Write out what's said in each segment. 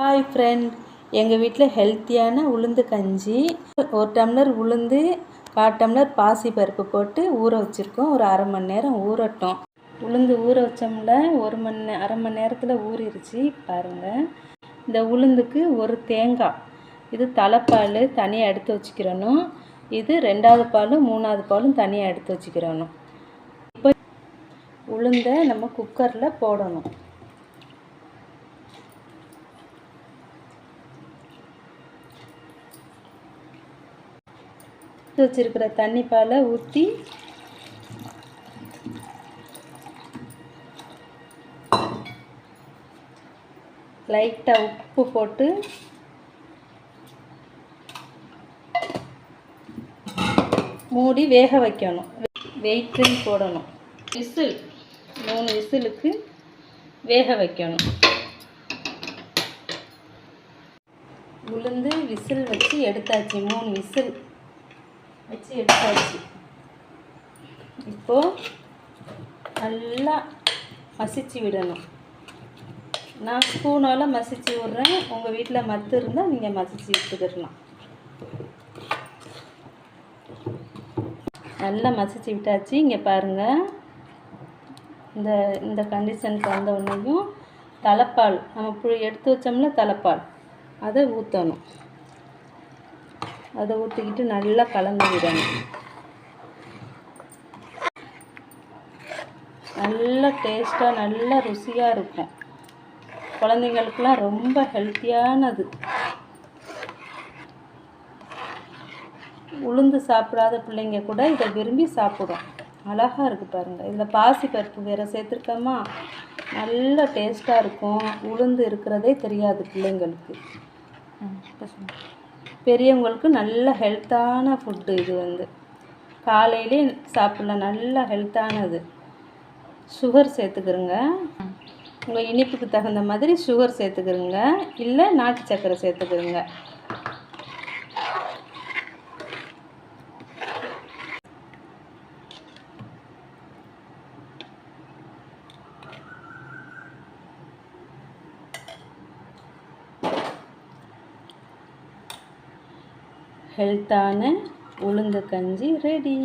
Hi friend எங்கள் வீட்டில் ஹெல்த்தியான உளுந்து கஞ்சி ஒரு டம்ளர் உளுந்து கால் டம்ளர் பாசி பருப்பு போட்டு ஊற வச்சுருக்கோம். ஒரு அரை மணி நேரம் ஊறட்டும். உளுந்து ஊற வச்சோம்ல ஒரு மணி நே அரை மணி நேரத்தில் ஊறிடுச்சு பாருங்கள் இந்த உளுந்துக்கு ஒரு தேங்காய். இது தலைப்பால் தனியாக எடுத்து வச்சுக்கிறணும். இது ரெண்டாவது பாலும் மூணாவது பாலும் தனியாக எடுத்து வச்சுக்கிறணும். இப்போ உளுந்தை நம்ம குக்கரில் போடணும். எடுத்து வச்சுருக்கிற தண்ணி பாலை ஊற்றி லைட்டாக உப்பு போட்டு மூடி வேக வைக்கணும். வெயிட்ரிங் போடணும். விசில் மூணு விசிலுக்கு வேக வைக்கணும். உளுந்து விசில் வச்சு எடுத்தாச்சு. மூணு விசில். வச்சு எடுத்தாச்சு. இப்போது நல்லா மசிச்சு விடணும். நான் ஸ்பூனால் மசிச்சு விட்றேன். உங்கள் வீட்டில் மத்து இருந்தால் நீங்கள் மசிச்சு விட்டுக்கிடலாம் நல்லா மசிச்சு விட்டாச்சு. இங்கே பாருங்கள் இந்த இந்த கண்டிஷனுக்கு வந்த உடனேயும் தலைப்பால் நம்ம புளி எடுத்து வச்சோம்னா தலைப்பால் அதை ஊற்றணும் அதை ஊற்றிக்கிட்டு நல்லா கலந்து விடணும். நல்ல டேஸ்ட்டாக நல்ல ருசியாக இருக்கும். குழந்தைங்களுக்கெல்லாம் ரொம்ப ஹெல்த்தியானது உளுந்து சாப்பிடாத பிள்ளைங்க கூட இதை விரும்பி சாப்பிடும். அழகாக இருக்குது பாருங்கள் இதில் பாசி பருப்பு வேறு சேர்த்துருக்கோமா? நல்ல டேஸ்ட்டாக இருக்கும். உளுந்து இருக்கிறதே தெரியாது பிள்ளைங்களுக்கு. பெரியவங்களுக்கு நல்ல ஹெல்த்தான ஃபுட்டு இது வந்து. காலையிலே சாப்பிட்லாம் நல்ல ஹெல்த்தானது சுகர் சேர்த்துக்கிறோங்க உங்கள் இனிப்புக்கு தகுந்த மாதிரி சுகர் சேர்த்துக்கிறோங்க இல்லை நாட்டு சர்க்கரை சேர்த்துக்கிறோங்க ஹெல்த்தான உளுந்து கஞ்சி ரெடி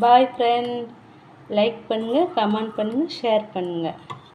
பாய் ஃப்ரெண்ட் லைக் பண்ணுங்கள் கமெண்ட் பண்ணுங்கள் ஷேர் பண்ணுங்கள்